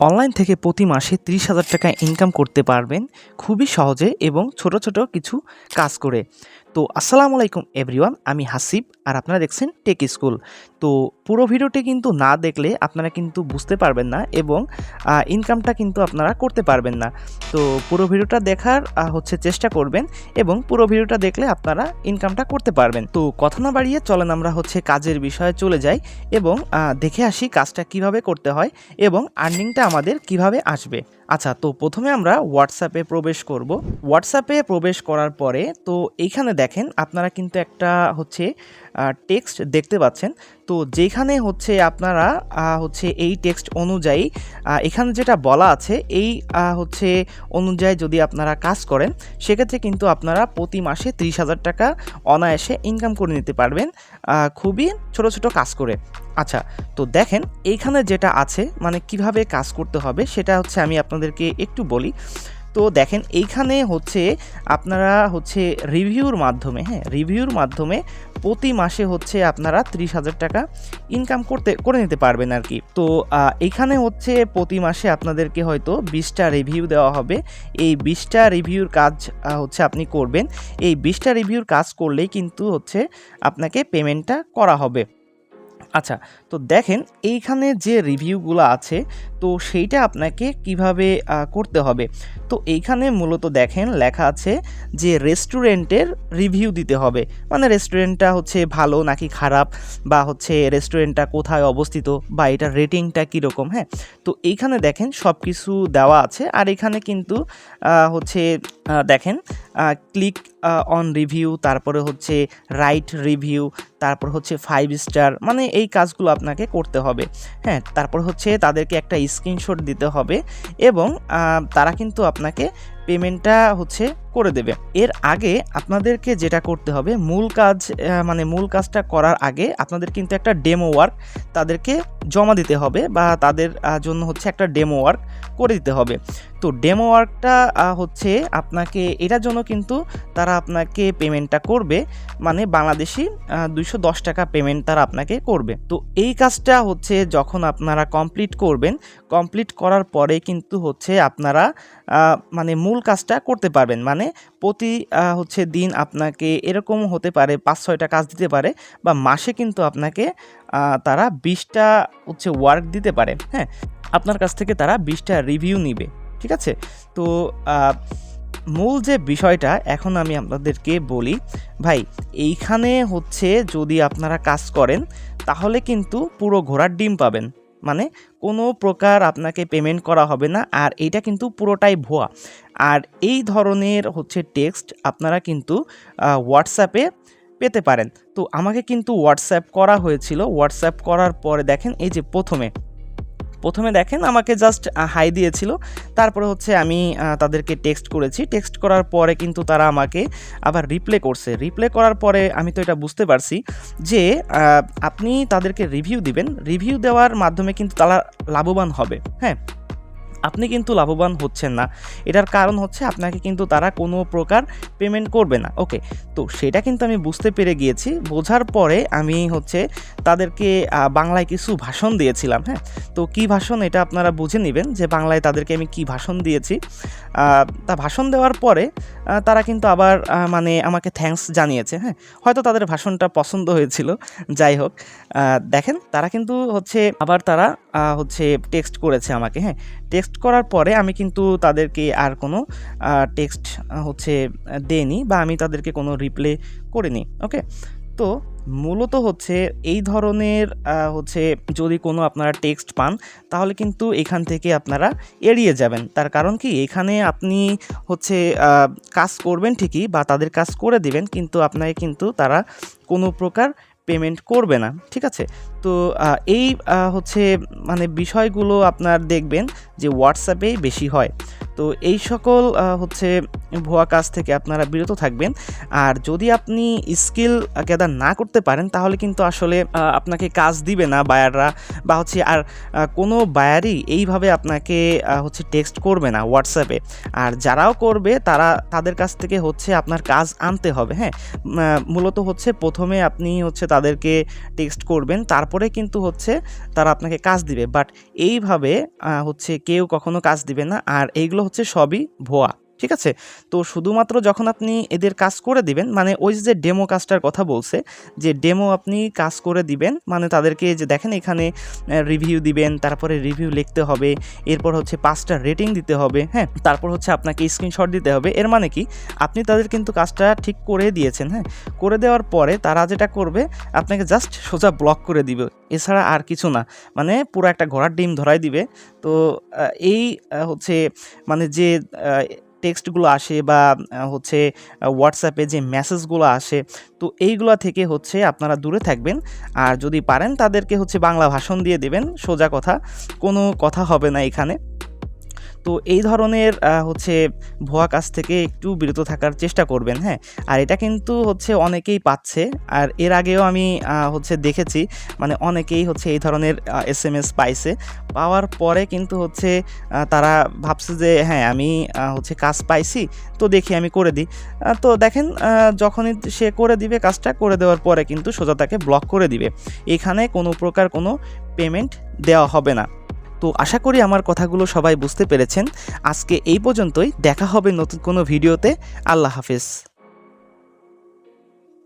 Online থেকে প্রতি মাসে ত্রিশ হাজার টাকা ইনকাম করতে পারবেন খুবই সহজে এবং ছোট ছোট কিছু কাজ করে। তো আসসালামু আলাইকুম এভরিওয়ান আমি হাসিব আর আপনারা দেখছেন টেক স্কুল তো পুরো ভিডিওটি কিন্তু না দেখলে আপনারা কিন্তু বুঝতে পারবেন না এবং ইনকামটা কিন্তু আপনারা করতে পারবেন না। তো পুরো ভিডিওটা দেখার হচ্ছে চেষ্টা করবেন এবং পুরো ভিডিওটা দেখলে আপনারা ইনকামটা করতে পারবেন। তো কথা না বাড়িয়ে চলেন আমরা হচ্ছে কাজের বিষয়ে চলে যাই এবং দেখে আসি কাজটা কীভাবে করতে হয় এবং আর্নিংটা আমাদের কীভাবে আসবে। আচ্ছা তো প্রথমে আমরা হোয়াটসঅ্যাপে প্রবেশ করব। হোয়াটসঅ্যাপে প্রবেশ করার পরে, তো এইখানে দেখেন আপনারা কিন্তু একটা হচ্ছে টেক্সট দেখতে পাচ্ছেন। তো যেখানে হচ্ছে আপনারা হচ্ছে এই টেক্সট অনুযায়ী এখানে যেটা বলা আছে, এই হচ্ছে অনুযায়ী যদি আপনারা কাজ করেন, সেক্ষেত্রে কিন্তু আপনারা প্রতি মাসে ত্রিশ হাজার টাকা অনায়াসে ইনকাম করে নিতে পারবেন খুবই ছোট ছোট কাজ করে। আচ্ছা তো দেখেন, এইখানে যেটা আছে মানে কীভাবে কাজ করতে হবে, সেটা হচ্ছে আমি আপনাদেরকে একটু বলি। তো দেখেন এইখানে হচ্ছে আপনারা হচ্ছে রিভিউর মাধ্যমে হ্যাঁ রিভিউর মাধ্যমে প্রতি মাসে হচ্ছে আপনারা ত্রিশ হাজার টাকা ইনকাম করতে, করে নিতে পারবেন আর কি। তো এখানে হচ্ছে প্রতি মাসে আপনাদেরকে হয়তো বিশটা রিভিউ দেওয়া হবে। এই বিশটা রিভিউর কাজ হচ্ছে আপনি করবেন। এই বিশটা রিভিউর কাজ করলেই কিন্তু হচ্ছে আপনাকে পেমেন্টটা করা হবে। আচ্ছা তো দেখেন এইখানে যে রিভিউগুলো আছে, তো সেইটা আপনাকে কীভাবে করতে হবে? তো এইখানে মূলত দেখেন লেখা আছে যে রেস্টুরেন্টের রিভিউ দিতে হবে। মানে রেস্টুরেন্টটা হচ্ছে ভালো নাকি খারাপ? বা হচ্ছে রেস্টুরেন্টটা কোথায় অবস্থিত? বা এটার রেটিংটা কীরকম? হ্যাঁ? তো এইখানে দেখেন সব কিছু দেওয়া আছে। আর এখানে কিন্তু হচ্ছে দেখেন ক্লিক অন রিভিউ তারপরে হচ্ছে রাইট রিভিউ তারপর হচ্ছে ফাইভ স্টার মানে এই কাজগুলো আপনাকে করতে হবে। হ্যাঁ তারপর হচ্ছে তাদেরকে একটা স্ক্রিনশট দিতে হবে এবং তারা কিন্তু আপনাকে পেমেন্টটা হচ্ছে করে দেবে। এর আগে আপনাদেরকে যেটা করতে হবে, মূল কাজ মানে মূল কাজটা করার আগে আপনাদের কিন্তু একটা ডেমো ওয়ার্ক তাদেরকে জমা দিতে হবে বা তাদের জন্য হচ্ছে একটা ডেমো ওয়ার্ক করে দিতে হবে। তো ডেমো ওয়ার্কটা হচ্ছে আপনাকে, এটার জন্য কিন্তু তারা আপনাকে পেমেন্টটা করবে মানে বাংলাদেশি দুইশো দশ টাকা পেমেন্ট তারা আপনাকে করবে। তো এই কাজটা হচ্ছে যখন আপনারা কমপ্লিট করবেন, কমপ্লিট করার পরে কিন্তু হচ্ছে আপনারা মানে মূল কাজটা করতে পারবেন। মানে প্রতি হচ্ছে দিন আপনাকে এরকম হতে পারে পাঁচ, ছয়টা কাজ দিতে পারে বা মাসে কিন্তু আপনাকে তারা বিশটা হচ্ছে ওয়ার্ক দিতে পারে হ্যাঁ? আপনার কাছ থেকে তারা বিশটা রিভিউ নিবে, ঠিক আছে? তো মূল যে বিষয়টা এখন আমি আপনাদেরকে বলি, ভাই, এইখানে হচ্ছে যদি আপনারা কাজ করেন, তাহলে কিন্তু পুরো ঘোড়ার ডিম পাবেন। মানে কোনো প্রকার আপনাকে পেমেন্ট করা হবে না, আর এইটা কিন্তু পুরোটাই ভুয়া। আর এই ধরনের হচ্ছে টেক্সট আপনারা কিন্তু হোয়াটসঅ্যাপে পেতে পারেন। তো আমাকে কিন্তু হোয়াটসঅ্যাপ করা হয়েছিল। হোয়াটসঅ্যাপ করার পরে দেখেন, এই যে প্রথমে প্রথমে দেখেন আমাকে জাস্ট হাই দিয়েছিল। তারপরে হচ্ছে আমি তাদেরকে টেক্সট করেছি। টেক্সট করার পরে কিন্তু তারা আমাকে আবার রিপ্লে করছে। রিপ্লে করার পরে আমি তো এটা বুঝতে পারছি যে আপনি তাদেরকে রিভিউ দিবেন। রিভিউ দেওয়ার মাধ্যমে কিন্তু তারা লাভবান হবে। হ্যাঁ? আপনি কিন্তু লাভবান হচ্ছেন না। এটার কারণ হচ্ছে আপনাকে কিন্তু তারা কোনো প্রকার পেমেন্ট করবে না। ওকে তো সেটা কিন্তু আমি বুঝতে পেরে গিয়েছি। বোঝার পরে আমি হচ্ছে তাদেরকে বাংলায় কিছু ভাষণ দিয়েছিলাম হ্যাঁ? তো কি ভাষণ এটা আপনারা বুঝে নেবেন যে বাংলায় তাদেরকে আমি কি ভাষণ দিয়েছি। তা ভাষণ দেওয়ার পরে তারা কিন্তু আবার মানে আমাকে থ্যাঙ্কস জানিয়েছে হ্যাঁ? হয়তো তাদের ভাষণটা পছন্দ হয়েছিল, যাই হোক। দেখেন, তারা কিন্তু হচ্ছে আবার তারা হচ্ছে টেক্সট করেছে আমাকে হ্যাঁ? টেক্সট করার পরে আমি কিন্তু তাদেরকে আর কোনো টেক্সট হচ্ছে দেইনি বা আমি তাদেরকে কোনো রিপ্লে করিনি ওকে তো মূলত হচ্ছে এই ধরনের হচ্ছে যদি কোনো আপনারা টেক্সট পান, তাহলে কিন্তু এখান থেকে আপনারা এড়িয়ে যাবেন। তার কারণ কি? এখানে আপনি হচ্ছে কাজ করবেন ঠিকই বা তাদের কাজ করে দিবেন, কিন্তু আপনাকে কিন্তু তারা কোনো প্রকার পেমেন্ট করবে না, ঠিক আছে? তো এই হচ্ছে মানে বিষয়গুলো আপনার দেখবেন যে হোয়াটসঅ্যাপেই বেশি হয়। তো এই সকল হচ্ছে ভুয়া কাজ থেকে আপনারা বিরত থাকবেন। আর যদি আপনি স্কিল গ্যাদার না করতে পারেন, তাহলে কিন্তু আসলে আপনাকে কাজ দিবে না বায়াররা বা হচ্ছে আর কোনো বায়ারই এইভাবে আপনাকে হচ্ছে টেক্সট করবে না হোয়াটসঅ্যাপে। আর যারাও করবে, তারা, তাদের কাছ থেকে হচ্ছে আপনার কাজ আনতে হবে হ্যাঁ? মূলত হচ্ছে প্রথমে আপনি হচ্ছে তাদেরকে টেক্সট করবেন, তারপরে কিন্তু হচ্ছে তারা আপনাকে কাজ দিবে। বাট এইভাবে হচ্ছে কেউ কখনো কাজ দিবে না। আর এইগুলো হচ্ছে সবই ভুয়া। ঠিক আছে? তো শুধুমাত্র যখন আপনি এদের কাজ করে দিবেন মানে ওই যে ডেমো কাজটার কথা বলছে, যে ডেমো আপনি কাজ করে দিবেন মানে তাদেরকে যে দেখেন এখানে রিভিউ দিবেন, তারপরে রিভিউ লিখতে হবে, এরপর হচ্ছে পাঁচটা রেটিং দিতে হবে হ্যাঁ? তারপর হচ্ছে আপনাকে স্ক্রিনশট দিতে হবে, এর মানে কি? আপনি তাদের কিন্তু কাজটা ঠিক করে দিয়েছেন হ্যাঁ? করে দেওয়ার পরে তারা যেটা করবে, আপনাকে জাস্ট সোজা ব্লক করে দিবে, এছাড়া আর কিছু না মানে পুরো একটা ঘোড়ার ডিম ধরাই দিবে। তো এই হচ্ছে মানে যে টেক্সটগুলো আসে বা হচ্ছে হোয়াটসঅ্যাপে যে মেসেজগুলো আসে, তো এইগুলো থেকে হচ্ছে আপনারা দূরে থাকবেন। আর যদি পারেন তাদেরকে হচ্ছে বাংলা ভাষণ দিয়ে দেবেন, সোজা কথা। কোনো কথা হবে না এখানে। তো এই ধরনের হচ্ছে ভুয়া কাজ থেকে একটু বিরত থাকার চেষ্টা করবেন হ্যাঁ? আর এটা কিন্তু হচ্ছে অনেকেই পাচ্ছে। আর এর আগেও আমি হচ্ছে দেখেছি মানে অনেকেই হচ্ছে এই ধরনের এস এম এস পাইছে। পাওয়ার পরে কিন্তু হচ্ছে তারা ভাবছে যে হ্যাঁ আমি হচ্ছে কাজ পাইছি, তো দেখি আমি করে দিই। তো দেখেন যখনই সে করে দিবে কাজটা, করে দেওয়ার পরে কিন্তু সোজা তাকে ব্লক করে দিবে। এখানে কোনো প্রকার কোনো পেমেন্ট দেওয়া হবে না। তো আশা করি আমার কথাগুলো সবাই বুঝতে পেরেছেন। আজকে এই পর্যন্তই। দেখা হবে নতুন কোনো ভিডিওতে। আল্লাহ হাফেজ।